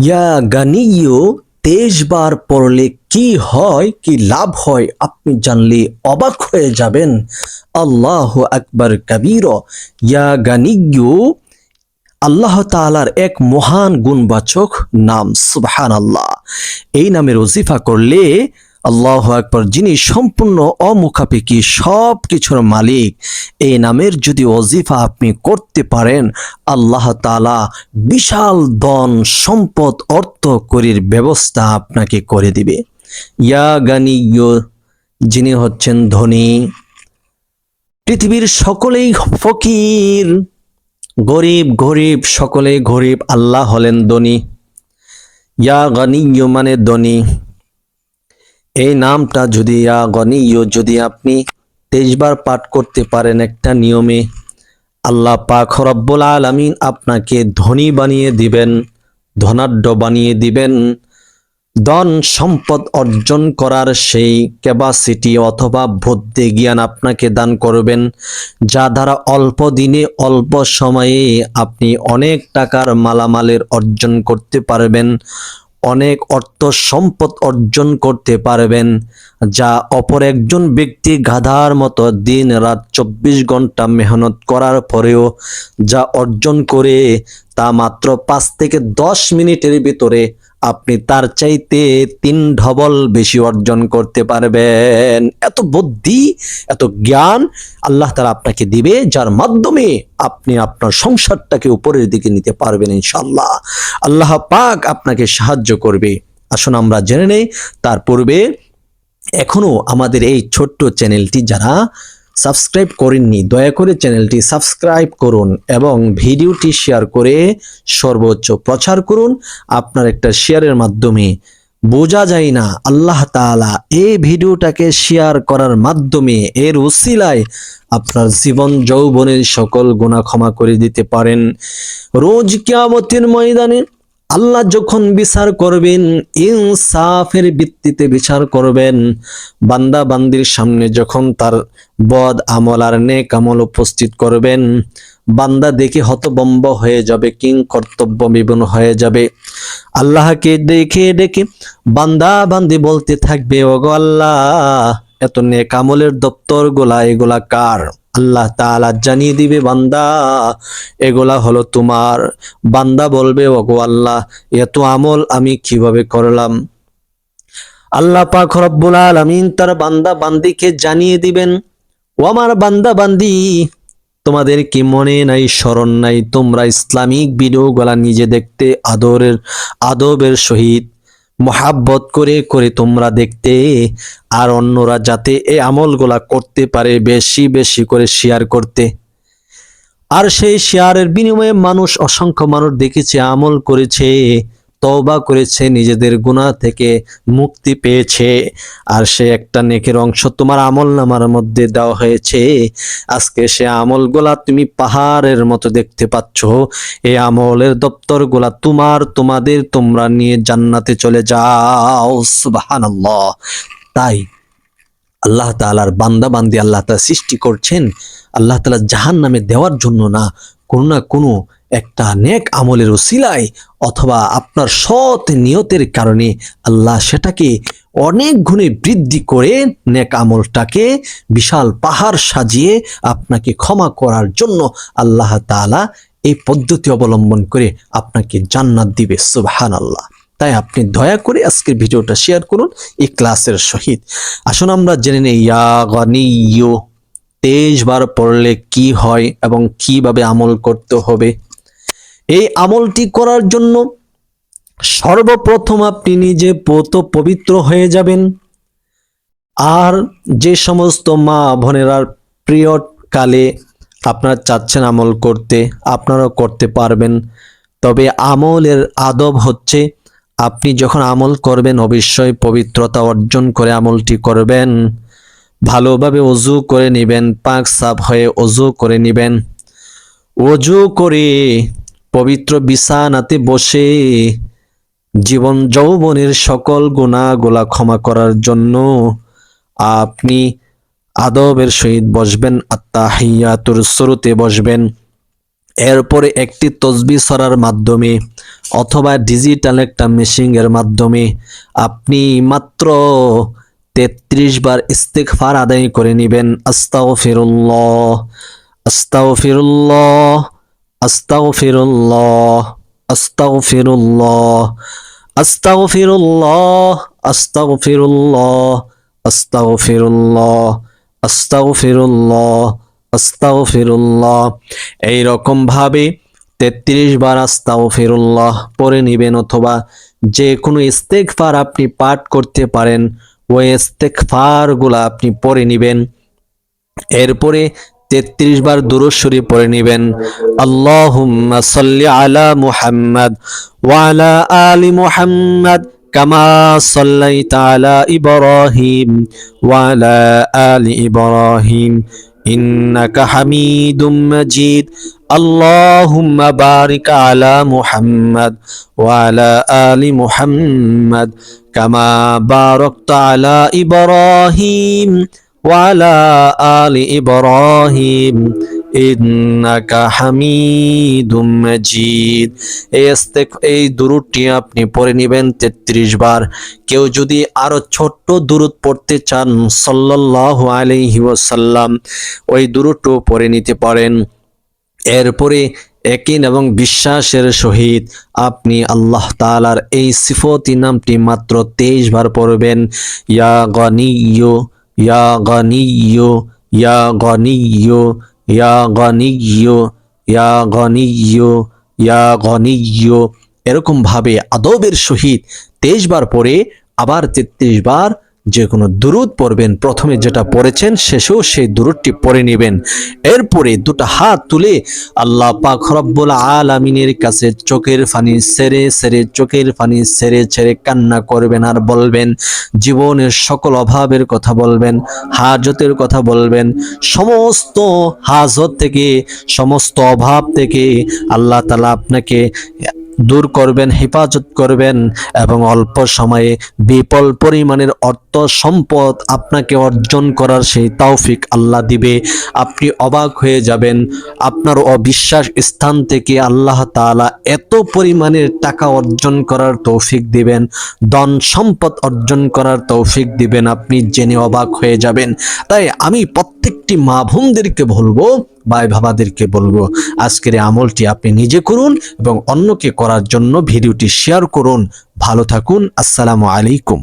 ইয়া গানিও তেইশ বার পড়লে কি হয়, কি লাভ হয়, আপনি জানলে অবাক হয়ে যাবেন। আল্লাহ আকবর কবির। ইয়া গানিও আল্লাহ তালার এক মহান গুণবাচক নাম সুবহান আল্লাহ এই নামের ওজিফা করলে আল্লাহ আকবর, যিনি সম্পূর্ণ অমুখাপেক্ষী সব কিছুর মালিক, এই নামের যদি ওজিফা আপনি করতে পারেন, আল্লাহ তাআলা বিশাল ধন সম্পদ অর্থ করির ব্যবস্থা আপনাকে করে দিবে। ইয়া গানিয় যিনি হচ্ছেন ধনী, পৃথিবীর সকলেই ফকির, গরিব গরিব সকলে গরিব, আল্লাহ হলেন ধনী। ইয়া গনিয় মানে ধনী। এই নামটা যদি ইয়া যদি আপনি তেইশবার পাঠ করতে পারেন একটা নিয়মে, আল্লাহ পাক রব্বুল আলামিন আপনাকে ধনী বানিয়ে দিবেন, ধনাঢ্য বানিয়ে দিবেন। ধন সম্পদ অর্জন করার সেই ক্যাপাসিটি অথবা বুদ্ধি, জ্ঞান আপনাকে দান করবেন, যা দ্বারা অল্প দিনে অল্প সময়ে আপনি অনেক টাকার মালামালের অর্জন করতে পারবেন। অনেক অর্থ সম্পদ অর্জন করতে পারবেন, যা অপর একজন ব্যক্তি গাধার মতো দিন রাত চব্বিশ ঘণ্টা মেহনত করার পরেও যা অর্জন করে তা মাত্র পাঁচ থেকে দশ মিনিটের ভিতরে আপনি তার চাইতে তিন ঢবল বেশি অর্জন করতে পারবেন। এত বুদ্ধি, এত জ্ঞান আল্লাহ তারা আপনাকে দিবে, যার মাধ্যমে আপনি আপনার সংসারটাকে উপরের দিকে নিতে পারবেন ইনশাল্লাহ আল্লাহ পাক আপনাকে সাহায্য করবে। আসুন আমরা জেনে নেই, তার পূর্বে এখনও আমাদের এই ছোট্ট চ্যানেলটি যারা সাবস্ক্রাইব করেননি, দয়া করে চ্যানেলটি সাবস্ক্রাইব করুন এবং ভিডিওটি শেয়ার করে সর্বোচ্চ প্রচার করুন। আপনার একটা শেয়ারের মাধ্যমে। বোঝা যায় না, আল্লাহ তাআলা এই ভিডিওটাকে শেয়ার করার মাধ্যমে এর উসিলায় আপনার জীবন যৌবনের সকল গুনাহ ক্ষমা করে দিতে পারেন। রোজ কিয়ামতের ময়দানে আল্লাহ যখন বিচার করবেন, ইনসাফের ভিত্তিতে বিচার করবেন, বান্দা বান্দির সামনে যখন তার বদ আমল আর নেক আমল উপস্থিত করবেন, বান্দা দেখে হতবম্ব হয়ে যাবে, কিং কর্তব্য বিবন হয়ে যাবে। আল্লাহকে দেখে ডেকে বান্দা বান্দি বলতে থাকবে, ওগো আল্লাহ, এত নেক আমলের দপ্তর গোলা এগুলা কার আল্লাহ তাআলা জানিয়ে দিবে, বান্দা, এগুলা হলো তোমার। বান্দা বলবে, ওগো আল্লাহ এত আমল আমি কীভাবে করলাম? আল্লাহ পাক রব্বুল আলামিন তার বান্দা বান্দিকে জানিয়ে দিবেন ও আমার বান্দা বান্দি, তোমাদের কি মনে নাই, স্মরণ নাই, তোমরা ইসলামিক ভিডিওগুলা নিজে দেখতে আদরের, আদবের সহিত মহাব্বত করে করে তোমরা দেখতে আর অন্যরা যাতে এ আমলগুলা করতে পারে বেশি বেশি করে শেয়ার করতে। আর সেই শেয়ারের বিনিময়ে মানুষ অসংখ্য মানুষ দেখেছে, আমল করেছে। তওবা করেছে, নিজেদের গুনাহ থেকে মুক্তি পেয়েছে। আর সে একটা নেকের অংশ তোমার আমল নামার মধ্যে দেওয়া হয়েছে। আজকে সে আমলগুলা তুমি পাহাড়ের মতো দেখতে পাচ্ছ। এই আমলের দপ্তরগুলা তোমার, তোমাদের, তোমরা নিয়ে জান্নাতে চলে যাও। সুবহানাল্লাহ। তাই আল্লাহ তাআলার বান্দা বান্দি আল্লাহ তাআলা সৃষ্টি করছেন। আল্লাহ তালা জাহান নামে দেওয়ার জন্য না, কোনো না কোনো একটা নেক আমলের ওসিলায় অথবা আপনার সৎ নিয়তের কারণে আল্লাহ সেটাকে অনেক গুণে বৃদ্ধি করে নেক আমলটাকে বিশাল পাহাড় সাজিয়ে আপনাকে ক্ষমা করার জন্য আল্লাহ তাআলা এই পদ্ধতি অবলম্বন করে আপনাকে জান্নাত দিবে সুবহান আল্লাহ তাই আপনি দয়া করে আজকের ভিডিওটা শেয়ার করুন, এই ক্লাসের সহিত। আসুন আমরা জেনে নেই, ইয়া তেইশ বার পড়লে কি হয় এবং কীভাবে আমল করতে হবে? এই আমলটি করার জন্য সর্বপ্রথম আপনি নিজে পত পবিত্র হয়ে যাবেন। আর যে সমস্ত মা বোনেরা প্রিয় কালে আপনারা চাচ্ছেন আমল করতে, আপনারাও করতে পারবেন। তবে আমলের আদব হচ্ছে আপনি যখন আমল করবেন, অবশ্যই পবিত্রতা অর্জন করে আমলটি করবেন। ভালোভাবে অজু করে নেবেন, পাক সাফ হয়ে অজু করে নেবেন। অজু করে পবিত্র বিছানাতে বসে জীবন যৌবনের সকল গুণাগুলা ক্ষমা করার জন্য আপনি আদবের সহিত বসবেন আত্মাহিয়াতুর শুরুতে বসবেন। এরপরে একটি তসবি সরার মাধ্যমে অথবা ডিজিটাল একটা মেশিংয়ের মাধ্যমে আপনি মাত্র তেত্রিশ বার ইস্তেকফার আদায় করে নেবেন। আস্তাও ফিরুল্লাহ আস্তাও ফিরুল্লাহ এইরকম ভাবে 33 বার আস্তাগফিরুল্লাহ পরে নিবেন অথবা যে কোনো ইস্তেগফার আপনি পাঠ করতে পারেন, ওই ইস্তেগফারগুলো আপনি পরে নিবেন। এরপরে তেত্রিশ বার দুরুদ শরীফ পড়ে নেবেন আল্লাহুম্মা সাল্লি আলা মুহাম্মদ ওয়ালা আলি মুহাম্মদ কামা সাল্লাইতা আলা ইব্রাহিম ওয়ালা আলি ইব্রাহিম ইন্নাকা হামিদুম মাজিদ اللهم بارك على محمد وعلى آل محمد كما باركت على إبراهيم وعلى آل إبراهيم إنك حميد مجيد এই ইস্তেক এই দুরুদটি আপনি পড়ে নেবেন তেত্রিশ বার কেউ যদি আরো ছোট্ট দুরুদ পড়তে চান সাল্লাল্লাহু আলাইহি ওয়াসাল্লাম ওই দুরুদটিও পড়ে নিতে পারেন এরপরে একিন এবং বিশ্বাসের সহিত আপনি আল্লাহ তাআলার এই সিফতি নামটি মাত্র তেইশ বার পড়বেন ইয়া গনিয়্যু ইয়া গনিয়্যু ইয়া গনিয়্যু ইয়া গনিয়্যু ইয়া গনিয়্যু ইয়া গনিয়্যু। এরকম ভাবে আদবের সহিত তেইশ বার পরে আবার তেত্রিশ বার যে কোনো দুরুদ পড়বেন, প্রথমে যেটা পড়েছেন শেষেও সেই দুরুদটি পড়ে নেবেন। এরপরে দুটো হাত তুলে আল্লাহ পাক রব্বুল আলামিনের কাছে চোখের পানি সেরে সেরে, চোখের পানি সেরে ছেড়ে কান্না করবেন আর বলবেন, জীবনের সকল অভাবের কথা বলবেন, হাজতের কথা বলবেন, সমস্ত হাজত থেকে, সমস্ত অভাব থেকে আল্লাহ তালা আপনাকে দূর করবেন, হেফাজত করবেন এবং অল্প সময়ে বিপুল পরিমাণের অর্থ সম্পদ আপনাকে অর্জন করার সেই তৌফিক আল্লাহ দিবে। আপনি অবাক হয়ে যাবেন, আপনার অবিশ্বাস স্থান থেকে আল্লাহ তাআলা এত পরিমাণের টাকা অর্জন করার তৌফিক দিবেন, ধন সম্পদ অর্জন করার তৌফিক দিবেন, আপনি জেনে অবাক হয়ে যাবেন। তাই আমি প্রত্যেকটি মা বোনদেরকে বলব ভাই বাবাদেরকে বলব, আজকের আমলটি আপনি নিজে করুন এবং অন্যকে করার জন্য ভিডিওটি শেয়ার করুন। ভালো থাকুন। আসসালামু আলাইকুম।